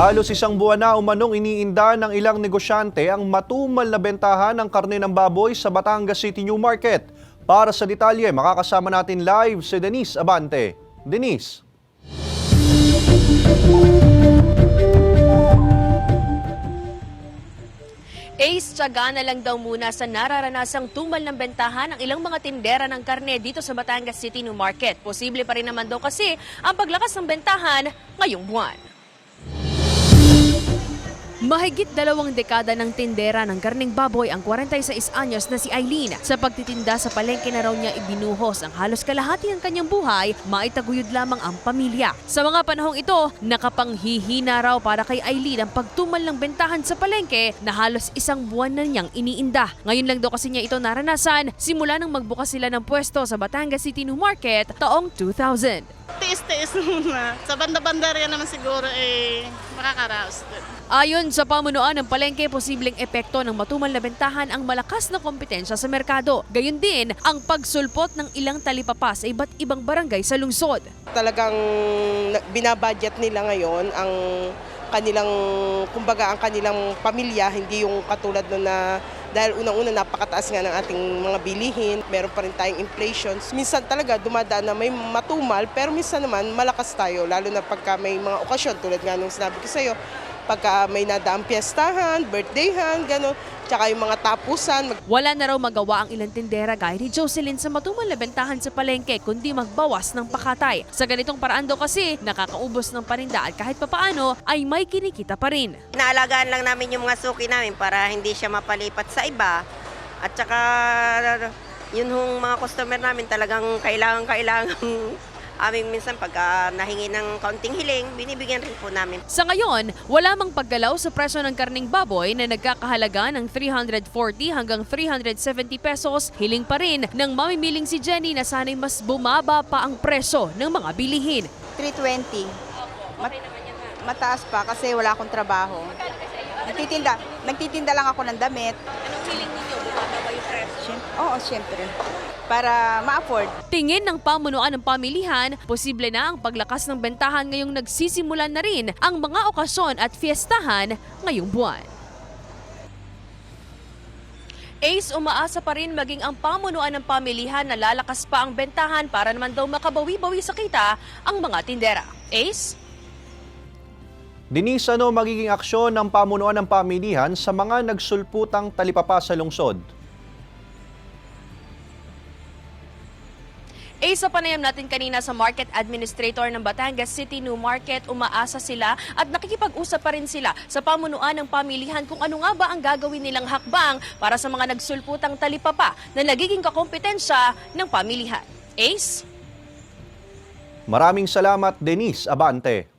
Halos isang buwan na umanong iniinda ng ilang negosyante ang matumal na bentahan ng karne ng baboy sa Batangas City New Market. Para sa detalye, makakasama natin live si Denise Abante. Denise. Ace, tsaga na lang daw muna sa nararanasang tumal ng bentahan ng ilang mga tindera ng karne dito sa Batangas City New Market. Posible pa rin naman daw kasi ang paglakas ng bentahan ngayong buwan. Mahigit dalawang dekada ng tindera ng karning baboy ang 46 anyos na si Eileen. Sa pagtitinda sa palengke na raw niya ibinuhos ang halos kalahati ng kanyang buhay, maitaguyod lamang ang pamilya. Sa mga panahong ito, nakapanghihina raw para kay Eileen ang pagtumal ng bentahan sa palengke na halos isang buwan na niyang iniinda. Ngayon lang daw kasi niya ito naranasan simula nang magbukas sila ng pwesto sa Batangas City New Market taong 2000. Tiis-tiis muna. Sa banda-banda rin naman siguro eh makakaraos din. Ayon sa pamunuan ng palengke, posibleng epekto ng matumal na bentahan ang malakas na kompetensya sa merkado. Gayun din ang pagsulpot ng ilang talipapa sa iba't ibang barangay sa lungsod. talagang na- binabudget nila ngayon ang kanilang, kumbaga ang kanilang pamilya, hindi yung katulad nun na dahil unang-una napakataas nga ng ating mga bilihin, meron pa rin tayong inflation. Minsan talaga dumadaan na may matumal, pero minsan naman malakas tayo, lalo na pagka may mga okasyon, tulad nga nung sinabi ko sa'yo, pagka may nadaang piyestahan, birthdayhan, gano'n, tsaka yung mga tapusan, mag- Wala na raw magawa ang ilang tindera gaya ni Jocelyn sa matumal na bentahan sa palengke kundi magbawas ng pakatay. Sa ganitong paraan daw kasi, nakakaubos ng paninda at kahit papaano ay may kinikita pa rin. Inaalagaan lang namin yung mga suki namin para hindi siya mapalipat sa iba. At saka yun hong mga customer namin talagang kailangan kailangan aming minsan pagka nahingi ng kaunting hiling, binibigyan rin po namin. Sa ngayon, wala mang paggalaw sa presyo ng karning baboy na nagkakahalaga ng 340 hanggang 370 pesos. Hiling pa rin ng mamimiling si Jenny na sana'y mas bumaba pa ang presyo ng mga bilihin. 320. Mat- mataas pa kasi wala akong trabaho. Nagtitinda, nagtitinda lang ako ng damit. Anong hiling ninyo? Bumaba ba yung presyo? Oo, siyempre. Para ma-afford. Tingin ng pamunuan ng pamilihan, posible na ang paglakas ng bentahan ngayong nagsisimulan na rin ang mga okasyon at fiestahan ngayong buwan. Ace, umaasa pa rin maging ang pamunuan ng pamilihan na lalakas pa ang bentahan para naman daw makabawi-bawi sa kita ang mga tindera. Ace? Denise, ano magiging aksyon ng pamunuan ng pamilihan sa mga nagsulputang talipapa sa lungsod? Eh, sa panayam natin kanina sa Market Administrator ng Batangas City New Market, umaasa sila at nakikipag-usap pa rin sila sa pamunuan ng pamilihan kung ano nga ba ang gagawin nilang hakbang para sa mga nagsulputang talipapa na nagiging kakompetensya ng pamilihan. Ace? Maraming salamat, Denise Abante.